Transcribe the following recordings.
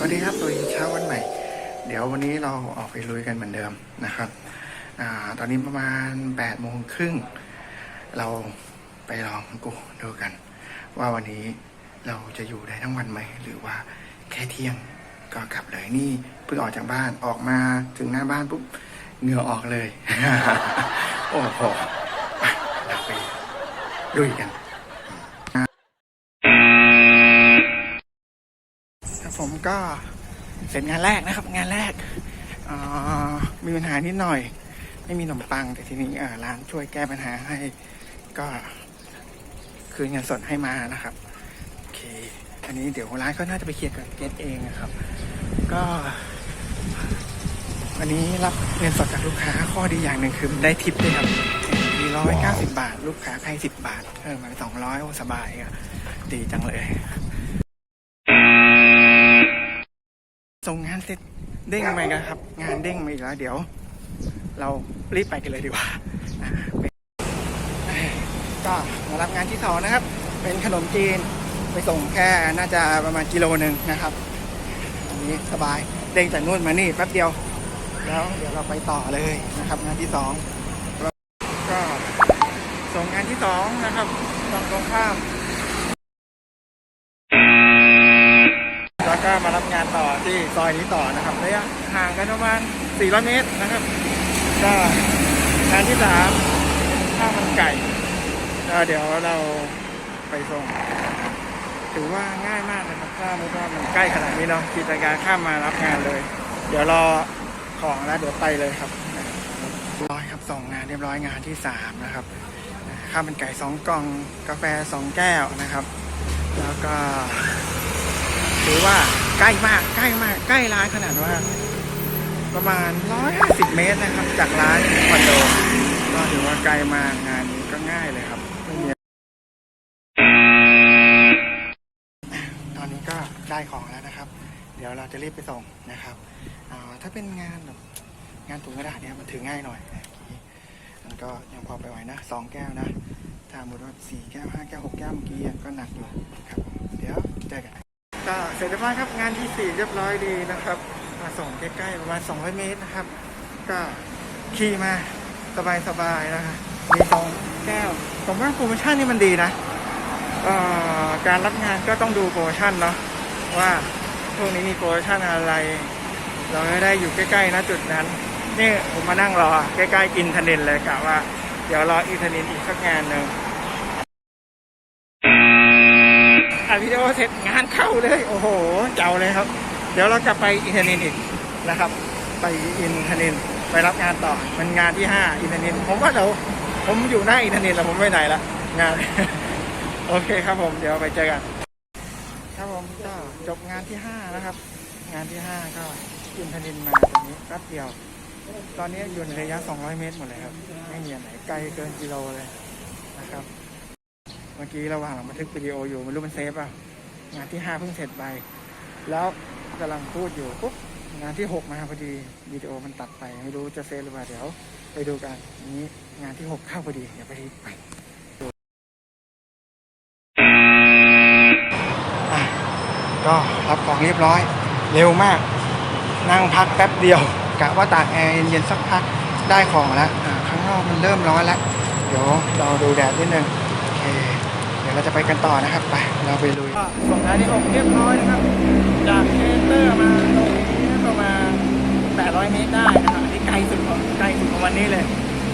สวัสดีครับสวัสดีเช้าวันใหม่ เดี๋ยววันนี้เราออกไปลุยกันเหมือนเดิมนะครับอตอนนี้ประมาณ8ปดโมงครึ่งเราไปลองกูดูกัน ว่าวันนี้เราจะอยู่ได้ทั้งวันไหม หรือว่าแค่เที่ยงก็กลับเลยนี่เพิ่งออกจากบ้านออกมาถึงหน้าบ้านปุ๊บเหงื่อออกเลย โอ้โหเราไปลุยกัน ก็เสร็จงานแรกนะครับ งานแรกมีปัญหานิดหน่อย ไม่มีขนมปัง แต่ทีนี้ร้านช่วยแก้ปัญหาให้ก็คืนเงินสดให้มานะครับโอเคอันนี้เดี๋ยวร้านก็น่าจะไปเคลียร์กับเกตเองนะครับ ก็วันนี้รับเงินสดจากลูกค้าข้อดีอย่างหนึ่งคือได้ทิปด้วยครับมีร้อยเก้าสิบบาท ลูกค้าให้สิบบาทเพิ่มมาสองร้อยโอ้สบายอะดีจังเลย ส่งงานเสร็จเด้งไปกันครับ งานเด้งมาอีกแล้วเดี๋ยว เรารีบไปกันเลยดีกว่าก็มารับงานที่สองนะครับ เป็นขนมจีนไปส่งแค่น่าจะประมาณกิโลหนึ่งนะครับอันนี้สบายเด้งจากนู่นมานี่แป๊บเดียว แล้วเดี๋ยวเราไปต่อเลยนะครับ งานที่สองก็ส่งงานที่สองนะครับตรงตรงข้ามแล้วก็มาร งานต่อที่ซอยนี้ต่อนะครับระยะห่างกันประมาณ 400 เมตรนะครับ ก็งานที่สามข้าวมันไก่ก็เดี๋ยวเราไปส่ง ถือว่าง่ายมากนะครับถ้ามุกว่ามันใกล้ขนาดนี้เนาะกิจการข้ามมารับงานเลย เดี๋ยวรอของแล้วเดี๋ยวไปเลยครับร้อยครับส่งงานเรียบร้อยงานที่สามนะครับข้าวมันไก่สองกล่องกาแฟสองแก้วนะครับ แล้วก็ถือว่า ใกล้มากใกล้มากใกล้ร้านขนาดว่า ประมาณ150เมตรนะครับ จากร้านคอนโดก็ถือว่าไกลมากงานนี้ก็ง่ายเลยครับไม่มีตอนนี้ก็ได้ของแล้วนะครับ เดี๋ยวเราจะรีบไปส่งนะครับถ้าเป็นงานแบบงานถุงกระดาษเนี่ยมันถือง่ายหน่อยนะมันก็ยังพอไปไหวนะสองแก้วนะถ้าสมมติว่าสี่แก้วห้าแก้วหกแก้วเมื่อกี้ก็หนักอยู่ครับ เดี๋ยวเจอกัน ก็เสร็จเรียบร้อยครับงานที่สี่เรียบร้อยดีนะครับ มาส่งใกล้ๆประมาณ200เมตรนะครับ ก็ขี่มาสบายๆนะครับมีสองแก้วผมว่าโปรโมชั่นนี่มันดีนะเอ่อการรับงานก็ต้องดูโปรโมชั่นเนาะว่าพวกนี้มีโปรโมชั่นอะไร เราไม่ได้อยู่ใกล้ๆนะจุดนั้นนี่ผมมานั่งรอใกล้ๆอินเทอร์เน็ตเลยกะว่า เดี๋ยวรออินเทอร์เน็ตอีกสักงานหนึ่ง วิดีโอเสร็จงานเข้าเลย โอ้โห เจ้าเลยครับ เดี๋ยวเราจะไปอินเทอร์เน็ตอีกนะครับ ไปอินเทอร์เน็ตไปรับงานต่อ มันงานที่ห้าอินเทอร์เน็ตผมว่าเดี๋ยวผมอยู่หน้าอินเทอร์เน็ตแล้วผมไปไหนละงาน โอเคครับผม เดี๋ยวไปเจอกันครับผมก็จบงานที่ห้านะครับ งานที่ห้าก็อินเทอร์เน็ตมาตรงนี้แป๊บเดียว ตอนนี้อยู่ในระยะ 200 เมตรหมดเลยครับ ไม่มีอันไหนไกลเกินกิโลเลยนะครับ มื่อกี้ระหว่างบันทึกวิดีโออยู่ไม่รู้มันเซฟอะ งานที่ห้าเพิ่งเสร็จไป แล้วกำลังพูดอยู่ปุ๊บงานที่หกมาพอดีวิดีโอมันตัดไป ไม่รู้จะเซฟหรือเปล่าเดี๋ยว ไปดูกันนี้งานที่หกเข้าพอดีเดี๋ยวไปรีบไปก็รับของเรียบร้อย เร็วมาก นั่งพักแป๊บเดียวกะว่าตากแอร์เย็นๆสักพักได้ของแล้วข้างนอกมันเริ่มร้อนแล้ว เดี๋ยวเราดูแดดนิดนึงโอเค เราจะไปกันต่อนะครับไปเราไปลุยส่งงานที่6เรียบร้อยนะครับ จากเอเตอร์มาตรงนี้ประมาณ800 เมตรได้นะครับอันนี้ไกลสุดของไกลสุดของวันนี้เลย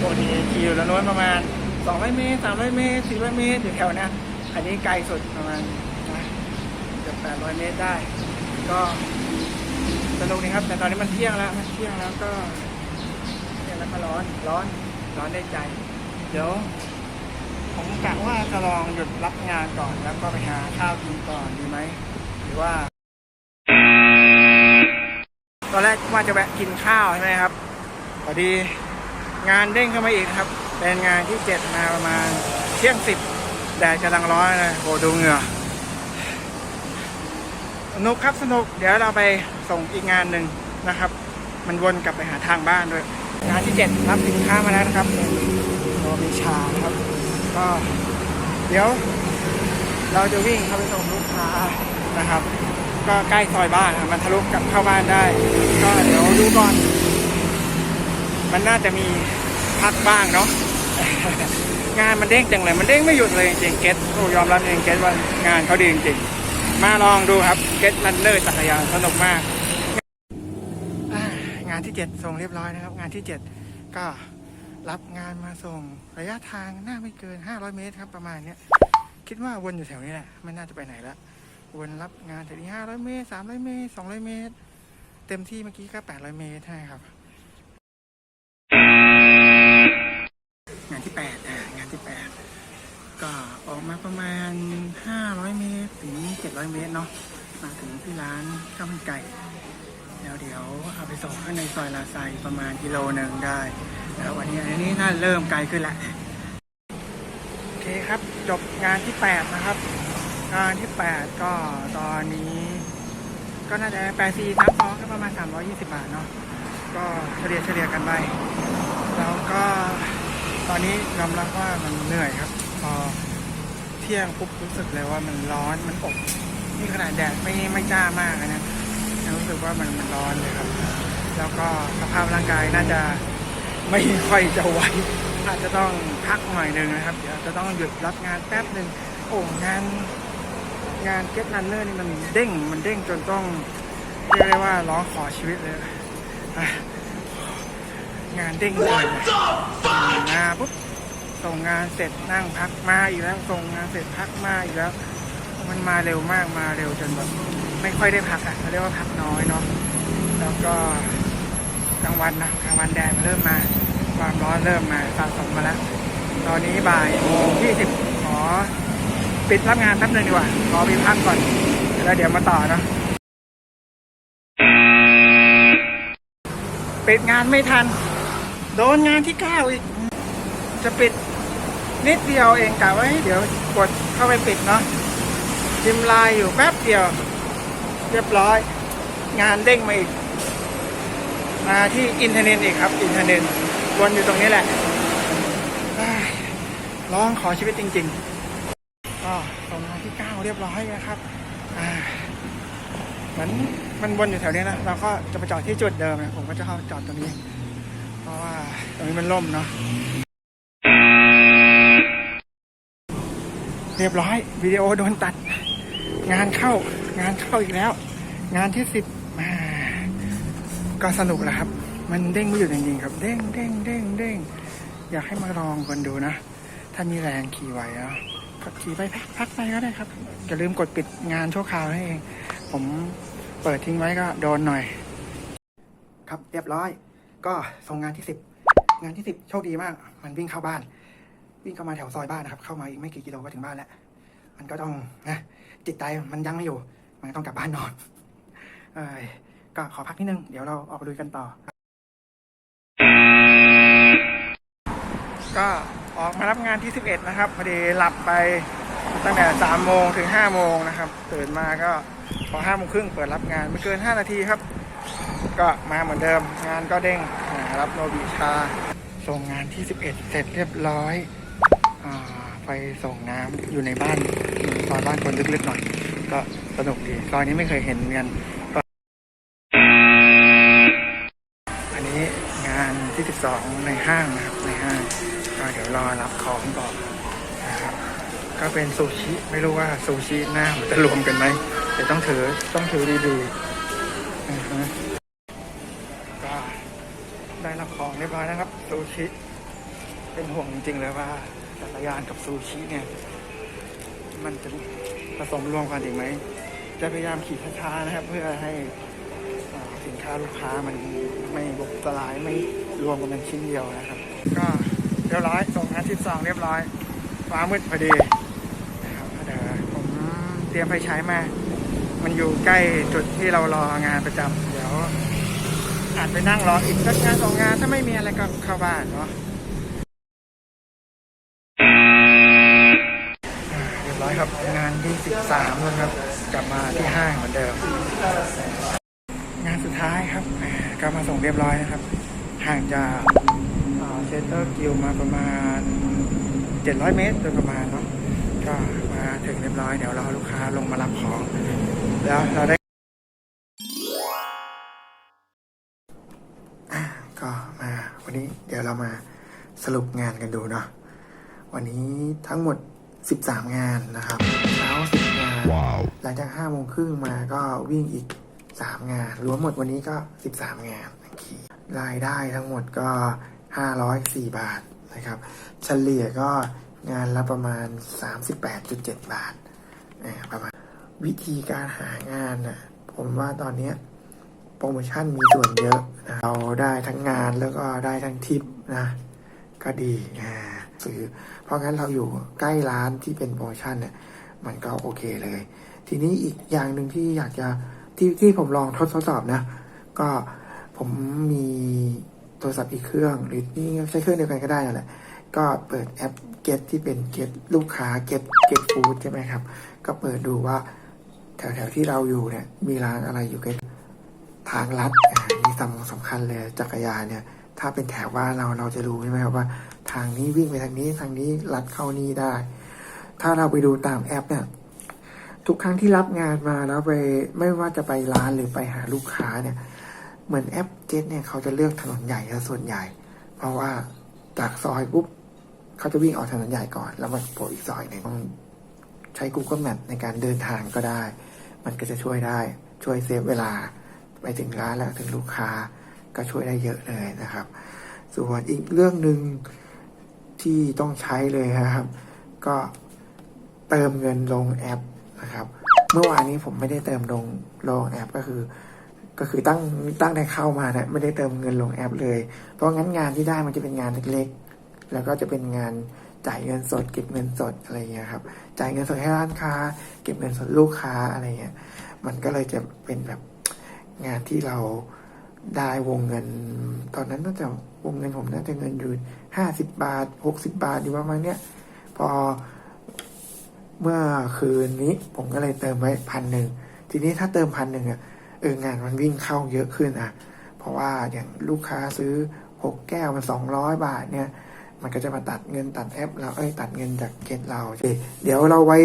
ปกติขี่อยู่แล้วน้นประมาณ 200 เมตร 300 เมตร 400 เมตรอยู่แถวนี้ยอันนี้ไกลสุดประมาณเกือบ800 เมตรได้ ก็สนุกดีครับ แต่ตอนนี้มันเที่ยงแล้วมันเที่ยงแล้วก็เที่ยงแล้วก็ร้อนร้อนร้อนได้ใจ เดี๋ยว ผมกะว่าจะลองหยุดรับงานก่อน แล้วก็ไปหาข้าวกินก่อนดีไหม หรือว่า ตอนแรกว่าจะแวะกินข้าวใช่ไหมครับพอดีงานเด้งเข้ามาอีกครับ เป็นงานที่เจ็ดมาประมาณเที่ยงสิบแดดกำลังร้อนเลยโหดูเหงื่อสนุกครับสนุก เดี๋ยวเราไปส่งอีกงานหนึ่งนะครับ มันวนกลับไปหาทางบ้านด้วย งานที่เจ็ดรับสินค้ามาแล้วนะครับเป็นโรบิชานะครับ ก็เดี๋ยว เราจะวิ่งเข้าไปส่งลูกค้านะครับ ก็ใกล้ซอยบ้านมันทะลุกับเข้าบ้านได้ ก็เดี๋ยวดูก่อน มันน่าจะมีพักบ้างเนาะงานมันเด้งจังเลย มันเด้งไม่หยุดเลยจริงเกตโอ้ยอมรับเองเกตว่างานเขาดีจริงๆมาลองดูครับเกตรันเนอร์จักรยานสนุกมาก งานที่เจ็ดส่งเรียบร้อยนะครับ งานที่เจ็ดก็ รับงานมาส่งระยะทางน่าไม่เกิน 500 เมตรครับประมาณเนี้ยคิดว่าวนอยู่แถวนี้แหละไม่น่าจะไปไหนละวนรับงานแถวนี้500 เมตร 300 เมตร 200 เมตร เต็มที่เมื่อกี้ก็ 800 เมตรใช่ครับ งานที่แปดอ่างานที่แปดก็ออกมาประมาณห้าร้อยเมตร ถึงเจ็ดร้อยเมตรเนาะมาถึงที่ร้านข้าวมันไก่ แล้วเดี๋ยวเอาไปส่งข้างในซอยลาไซประมาณกิโลหนึ่งได้แล้ววันนี้อันนี้น่าเริ่มไกลขึ้นละโอเคครับจบงานที่แปดนะครับ งานที่แปดก็ตอนนี้ ก็น่าจะแปดสี่สามสองก็ประมาณสามร้อยี่สิบบาทเนาะก็เฉลี่ยเฉลี่ยกันไปแล้วก็ตอนนี้ยอมรับว่ามันเหนื่อยครับ พอเที่ยงปุ๊บรู้สึกเลยว่ามันร้อนมันอบนี่ขนาดแดดไม่ไม่จ้ามากนะ รู้สึกว่ามันมันร้อนเลยครับ แล้วก็สภาพร่างกายน่าจะไม่ค่อยจะไหวอาจจะต้องพักหน่อยหนึ่งนะครับ เดี๋ยวจะต้องหยุดรับงานแป๊บหนึ่งโอ้งานงานเก็ตรันเนอร์นี่มันเด้งมันเด้งจนต้องเรียกได้ว่าร้องขอชีวิตเลยงานเด้งเลยงานปุ๊บส่งงานเสร็จนั่งพักมาอีกแล้วส่งงานเสร็จพักมาอีกแล้ว มันมาเร็วมากมาเร็วจนแบบไม่ค่อยได้พักอะเขาเรียกว่าพักน้อยเนาะแล้วก็กลางวันนะกลางวันแดดมันเริ่มมา ความร้อนเริ่มมาสะสมมาแล้วตอนนี้บ่ายโมงยี่สิบขอปิดรับงานแป๊บนึงดีกว่าขอไปพักก่อนแล้วเดี๋ยวมาต่อเนาะปิดงานไม่ทัน โดนงานที่เก้าอีก จะปิดนิดเดียวเองกะไว้ เดี๋ยวกดเข้าไปปิดเนาะ พิมพ์ลน์อยู่แป๊บเดียว เรียบร้อย งานเด้งมาอีก มาที่อินเทอร์เน็ตอีกครับ อินเทอร์เน็ตวนอยู่ตรงนี้แหละร้องขอชีวิตจริง ๆ ก็ส่งงาที่เก้าเรียบร้อยนะครับเหมือนมันวนอยู่แถวนี้นะเราก็จะไปจอดที่จุดเดิมนะผมก็จะเข้าจอดตรงนี้ เพราะว่าตรงนี้มันล่มเนาะเรียบร้อยวิดีโอโดนตัด งานเข้างานเข้าอีกแล้ว งานที่สิบมาก็สนุกแหละครับ มันเด้งไม่หยุดจริงๆครับ เด้งเด้งเด้งเด้งอยากให้มาลองกันดูนะ ถ้ามีแรงขี่ไหวอะก็ขี่ไปพักพักไปก็ได้ครับอย่าลืมกดปิดงานชั่วคราวนั่นเอง ผมเปิดทิ้งไว้ก็โดนหน่อย ครับเรียบร้อย ก็ส่งงานที่สิบงานที่สิบโชคดีมาก มันวิ่งเข้าบ้าน วิ่งเข้ามาแถวซอยบ้านนะครับ เข้ามาอีกไม่กี่กิโลก็ถึงบ้านแล้ว มันก็ต้องนะ จิตใจมันยังไม่อยู่ มันต้องกลับบ้านนอนเอยก็ขอพักนิดนึง เดี๋ยวเราออกไปดูกันต่อ ก็ออกมารับงานที่ 11 นะครับพอดีหลับไปตั้งแต่3โมงถึง5โมงนะครับตื่นมาก็พอ5โมงครึ่งเปิดรับงานไม่เกิน 5 นาทีครับ ก็มาเหมือนเดิมงานก็เด้งรับโนบิชา ส่งงานที่ 11 เสร็จเรียบร้อยอไปส่งน้ำอยู่ในบ้านานคนลึกๆหน่อย ก็สนุกดีซอยนี้ไม่เคยเห็นเหมือนกันก็อันนี้งานที่ 12 ในห้างนะครับในห้างก็เดี๋ยวรอรับของก่อนนะครับก็เป็นซูชิไม่รู้ว่าซูชิหน้ามันจะรวมกันไหมเดี๋ยวต้องถือต้องถือดีๆนะฮะก็ได้รับของเรียบร้อยนะครับซูชิเป็นห่วงจริงๆเลยว่าจักรยานกับซูชิเนี่ย มันจะผสมรวมกันอีกไหม จะพยายามขี่ช้าๆนะครับ เพื่อให้สินค้าลูกค้ามันไม่บกสลายไม่รวมกันเป็นชิ้นเดียวนะครับ ก็เรียบร้อยส่งงานที่สองเรียบร้อยฟ้ามืดพอดีนะครับเดี๋ยวผมเตรียมไฟฉายมา มันอยู่ใกล้จุดที่เรารองานประจำเดี๋ยวอาจไปนั่งรออีกสักงานสองงานถ้าไม่มีอะไรก็เข้าบ้านเนาะ ครับ งานที่ 13นะครับกลับมาที่ห้างเหมือนเดิม งานสุดท้ายครับก็มาส่งเรียบร้อยนะครับ ห่างจากเซ็นเตอร์กิลมาประมาณ 700 เมตรโดยประมาณเนาะก็มาถึงเรียบร้อยเดี๋ยวรอลูกค้าลงมารับของ แล้วเราได้ก็มาวันนี้เดี๋ยวเรามาสรุปงานกันดูเนาะวันนี้ทั้งหมด 13 งานนะครับเช้า10 งาน Wow. หลังจาก5โมงครึ่งมาก็วิ่งอีก 3 งาน รวมหมดวันนี้ก็ 13 งานโอเครายได้ทั้งหมดก็ 504 บาทนะครับ เฉลี่ยก็งานละประมาณ 38.7 บาทอ่าประมาณวิธีการหางานน่ะผมว่าตอนเนี้ยโปรโมชั่นมีส่วนเยอะนะเราได้ทั้งงานแล้วก็ได้ทั้งทิปนะ ก็ดีอ่า ซื้อ เพราะงั้นเราอยู่ใกล้ร้านที่เป็นโปรโมชั่นเนี่ยมันก็โอเคเลย ทีนี้อีกอย่างหนึ่งที่อยากจะที่ที่ผมลองทดสอบนะ ก็ผมมีโทรศัพท์อีกเครื่อง หรือนี่ใช้เครื่องเดียวกันก็ได้แหละก็เปิดแอป Get ที่เป็น Get ลูกค้า Get Get Food ใช่ไหมครับ ก็เปิดดูว่าแถวๆที่เราอยู่เนี่ย มีร้านอะไรอยู่ใกล้ทางลัดอ่านี่สำสำคัญเลยจักรยานเนี่ย ถ้าเป็นแถวว่านเราเราจะรู้ใช่ไหมครับว่า ทางนี้วิ่งไปทางนี้ทางนี้ลัดเข้านี่ได้ ถ้าเราไปดูตามแอปเนี่ยทุกครั้งที่รับงานมาแล้วไปไม่ว่าจะไปร้านหรือไปหาลูกค้าเนี่ย เหมือนแอปเจ็ตเนี่ยเขาจะเลือกถนนใหญ่ซะส่วนใหญ่ เพราะว่าจากซอยปุ๊บเขาจะวิ่งออกถนนใหญ่ก่อน แล้วมาโผล่อีกซอยหนึ่งต้องใช้ Google Map ในการเดินทางก็ได้ มันก็จะช่วยได้ช่วยเซฟเวลา ไปถึงร้านแล้วถึงลูกค้าก็ช่วยได้เยอะเลยนะครับ ส่วนอีกเรื่องหนึ่ง ที่ต้องใช้เลยนะครับ ก็เติมเงินลงแอปนะครับ เมื่อวานนี้ผมไม่ได้เติมลงลงแอปก็คือ ก็คือตั้งตั้งแต่เข้ามาเนะไม่ได้เติมเงินลงแอป เลย เพราะงั้นงานที่ได้มันจะเป็นงานเล็กๆ แล้วก็จะเป็นงานจ่ายเงินสด เก็บเงินสดอะไรเงี้ยครับ จ่ายเงินสดให้ร้านค้า เก็บเงินสดลูกค้าอะไรเงี้ย มันก็เลยจะเป็นแบบงานที่เราได้วงเงิน ตอนนั้นน่าจะวงเงินผมน่าจะเงินอยู่ ห้าสิบบาทหกสิบาทอยู่ประมาณเนี้ยพอเมื่อคืนนี้ผมก็เลยเติมไว้พันหนึ่งทีนี้ถ้าเติมพันหนึ่งอะเอองานมันวิ่งเข้าเยอะขึ้นอะ เพราะว่าอย่างลูกค้าซื้อหกแก้วมันสองร้อยบาทเนี่ย มันก็จะมาตัดเงินตัดแอปเราเอ้ยตัดเงินจากเกตเราเคเดี๋ยวเราไว้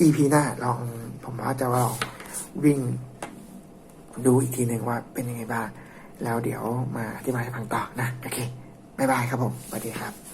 EP หน้าลองผมว่าจะลองวิ่งดูอีกทีหนึ่งว่าเป็นยังไงบ้าง แล้วเดี๋ยวมาอธิบายให้ฟังต่อนะ โอเค บ๊ายบายครับผมสวัสดีครับ